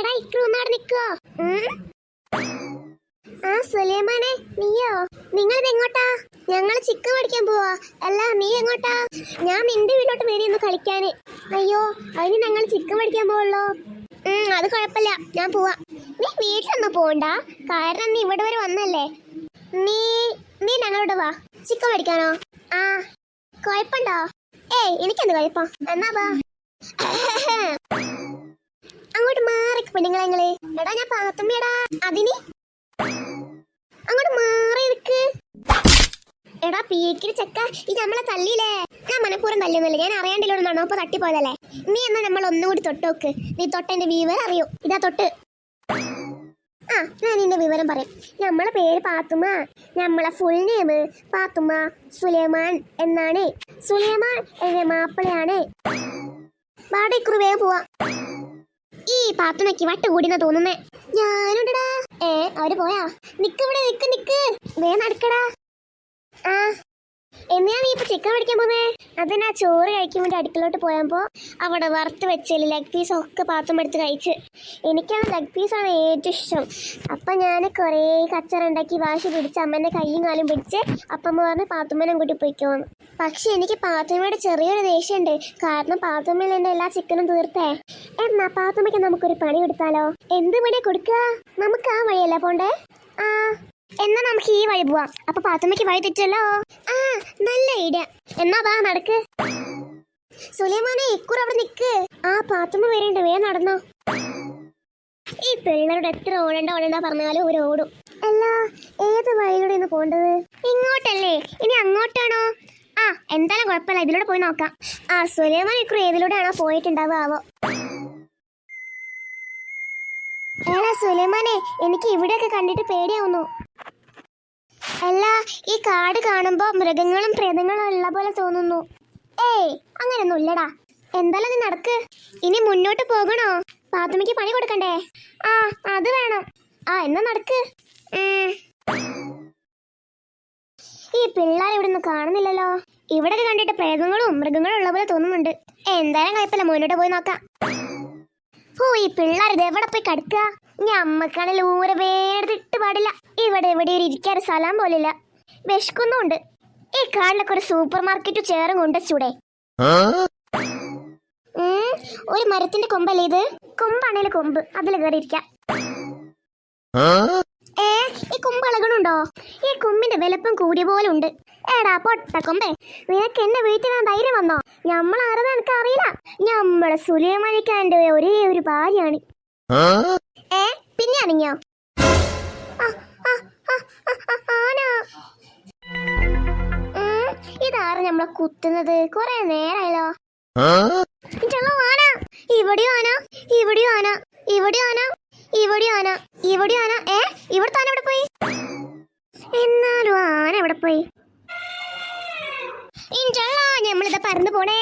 എടാ ഇക്രു ഒന്നവിടെ നിക്കോ? ആ സുലൈമാനെ നീയോ? നിങ്ങൾ എങ്ങോട്ടാ? ഞങ്ങൾ ചിക്കൻ പഠിക്കാൻ പോവാ. അല്ല നീ എങ്ങോട്ടാ? ഞാൻ നിന്റെ വീട്ടിലോട്ട് വരി ഒന്ന് കളിക്കാന് അയ്യോ അതിന് ഞങ്ങൾ ചിക്കൻ പഠിക്കാൻ പോവുള്ളോ? അത് കുഴപ്പമില്ല. ഞാൻ പോവാ. നീ വീട്ടിലൊന്നും പോണ്ട. കാരണം നീ ഇവിടെ വരെ വന്നല്ലേ. നീ നീ ഞങ്ങളോട് വാ. ചിക്കൻ പഠിക്കാനോ ആ കുഴപ്പമുണ്ടോ? ഏയ് എനിക്കെന്ത് കുഴപ്പം? എന്നാ വാ. അങ്ങോട്ട് മാറി പെണ്ണുങ്ങളെ എടാ ഞാൻ പാത്തുമ്മയടാ. അതിന്? അങ്ങോട്ട് മാറി നിക്ക് എടാ പീക്കിരി ചെക്ക ഈ നമ്മളെ തല്ലിയില്ലേ ഞാൻ മനഃപൂർവം തല്ലുന്നില്ല. ഞാൻ അറിയാണ്ടില്ലോട് നടന്നോ? അപ്പൊ തട്ടിപ്പോയതല്ലേ? നീ എന്നാ നമ്മൾ ഒന്നുകൂടി തൊട്ടോക്ക് നീ തൊട്ടെന്റെ വിവരം അറിയൂ. ഇതാ തൊട്ട്. ആ ഞാൻ നിന്റെ വിവരം പറയും. നമ്മളെ പേര് പാത്തുമ്മ. നമ്മളെ ഫുൾ നെയിം പാത്തുമ്മ സുലൈമാൻ എന്നാണ്. സുലൈമാൻ എന്റെ മാപ്പിളയാണ്. വാടക വേഗം പോവാ. ഈ പാത്തുമ്മയ്ക്ക് വട്ട് കൂടിന്ന് തോന്നുന്നേ. ഞാനുണ്ടടാ. ഏ അവർ പോയാ? നിക്ക് ഇവിടെ നിക്ക് നിക്ക്. വേ നടക്കടാ. ആ എന്തിനാ ഇപ്പൊ ചിക്കൻ മേടിക്കാൻ പോന്നേ? അതിനാ ചോറ് കഴിക്കാൻ വേണ്ടി അടുക്കളോട്ട് പോയപ്പോ അവിടെ വറുത്ത് വെച്ചില്ല ലെഗ് പീസ് ഒക്കെ പാത്രം എടുത്ത് കഴിച്ച്. എനിക്കാണ് ലെഗ് പീസാണ് ഏറ്റവും ഇഷ്ടം. അപ്പൊ ഞാൻ കുറേ കച്ചറ ഉണ്ടാക്കി വാശി പിടിച്ച് അമ്മേന്റെ കൈയും കാലും പിടിച്ച് അപ്പമ്മ പറഞ്ഞ് പാത്തുമ്മനും കൂട്ടി പോയിക്കോന്ന്. പക്ഷെ എനിക്ക് പാത്തുമ്മയുടെ ചെറിയൊരു ദേഷ്യമുണ്ട് കാരണം പാത്തുമ്മയിൽ എന്റെ എല്ലാ ചിക്കനും തീർത്തേ. എന്നാ പാത്തുമ്മയ്ക്ക് നമുക്കൊരു പണി കൊടുത്താലോ? എന്ത് പണിയാ കൊടുക്കുക നമുക്ക് ആ വഴിയല്ലേ പോണ്ടേ? ആ എന്നാ നമുക്ക് ഈ വഴി പോവാം. അപ്പൊ പാത്തുമ്മയ്ക്ക് വഴി തെറ്റല്ലോ ആ നല്ല ഐഡിയ. എന്നാ വാ നടക്ക്. സുലൈമാനെ ഇക്കുറ അവിടെ നിക്ക്. ആ പാത്തുമ്മ വരണ്ട വേ നടന്നോ. ഈ പിള്ളേരോട് എത്ര ഓടണ്ട ഓടണ്ട പറഞ്ഞാലും ഒരു ഓടും. അല്ല ഏത് വഴിയിലൂടെ ഇന്ന് പോണ്ടത്? ഇങ്ങോട്ടല്ലേ? ഇനി അങ്ങോട്ടാണോ? ആ എന്തായാലും കുഴപ്പമില്ല. ഇതിലൂടെ പോയി നോക്കാം. ആ സുലൈമാൻ ഇക്കുറ ഏതിലൂടെയാണോ പോയിട്ടുണ്ടാവുക ആവോ? എടാ സുലൈമാനെ എനിക്ക് ഇവിടെയൊക്കെ കണ്ടിട്ട് പേടിയാവുന്നു. അല്ല ഈ കാട് കാണുമ്പോ മൃഗങ്ങളും പ്രേതങ്ങളും ഉള്ള പോലെ തോന്നുന്നു. ഏയ് അങ്ങനെയൊന്നും ഇല്ലടാ. എന്തായാലും നീ നടക്ക്. ഇനി മുന്നോട്ട് പോകണോ? പാത്തുമ്മയ്ക്ക് പണി കൊടുക്കണ്ടേ? ആ അത് വേണം. ആ എന്നാ നടക്ക്. ഈ പിള്ളേർ ഇവിടെ ഒന്നും കാണുന്നില്ലല്ലോ. ഇവിടെയൊക്കെ കണ്ടിട്ട് പ്രേതങ്ങളും മൃഗങ്ങളും ഉള്ള പോലെ തോന്നുന്നുണ്ട്. എന്തായാലും കുഴപ്പമില്ല മുന്നോട്ട് പോയി നോക്കാം. ഓ ഈ പിള്ളേരത് എവിടെ പോയി കിടക്കുക ഇനി അമ്മക്കാണെങ്കിൽ ഊര പാടില്ല. ഇവിടെ എവിടെ ഒരു ഇരിക്കാൻ സ്ഥലം പോലില്ല. വിശക്കുന്നുണ്ട്. ഈ കാണിലൊക്കെ ഒരു സൂപ്പർ മാർക്കറ്റ് ചേറും കൊണ്ടുവച്ചൂടെ. ഒരു മരത്തിന്റെ കൊമ്പല്ലേ ഇത്? കൊമ്പാണേലും കൊമ്പ്. അതിൽ കയറിയിരിക്കാം ഈ കൊമ്പ് ഇളകണുണ്ടോ ഈ കൊമ്പിന്റെ വലുപ്പം കൂടിയ പോലെ ഉണ്ട്. എടാ പൊട്ട കൊമ്പേ നിനക്ക് എന്നെ വീട്ടിൽ ധൈര്യം വന്നോ? ഞമ്മളാരെന്ന് എനിക്ക് അറിയില്ല നമ്മളെ സുലൈമാനിക്കാന്റെ ഒരേ ഒരു ഭാര്യയാണ്. ഏ പിന്നെ ഉം, ഇതാറ് നമ്മളെ കുത്തുന്നത്? കൊറേ നേരായല്ലോ. ഇവിടെയോ ആന ഇവിടെയും ആന ഇവിടെയും ആന ഇവിടെയും ആന ഇവിടെയും ആന. ഇവിടെയും ആന. ഏ? ആന എവിടെ പോയി? എന്നാലും ആന എവിടെ പോയി? ഇൻഷാ ഞമ്മളിതാ പറന്നു പോണേ.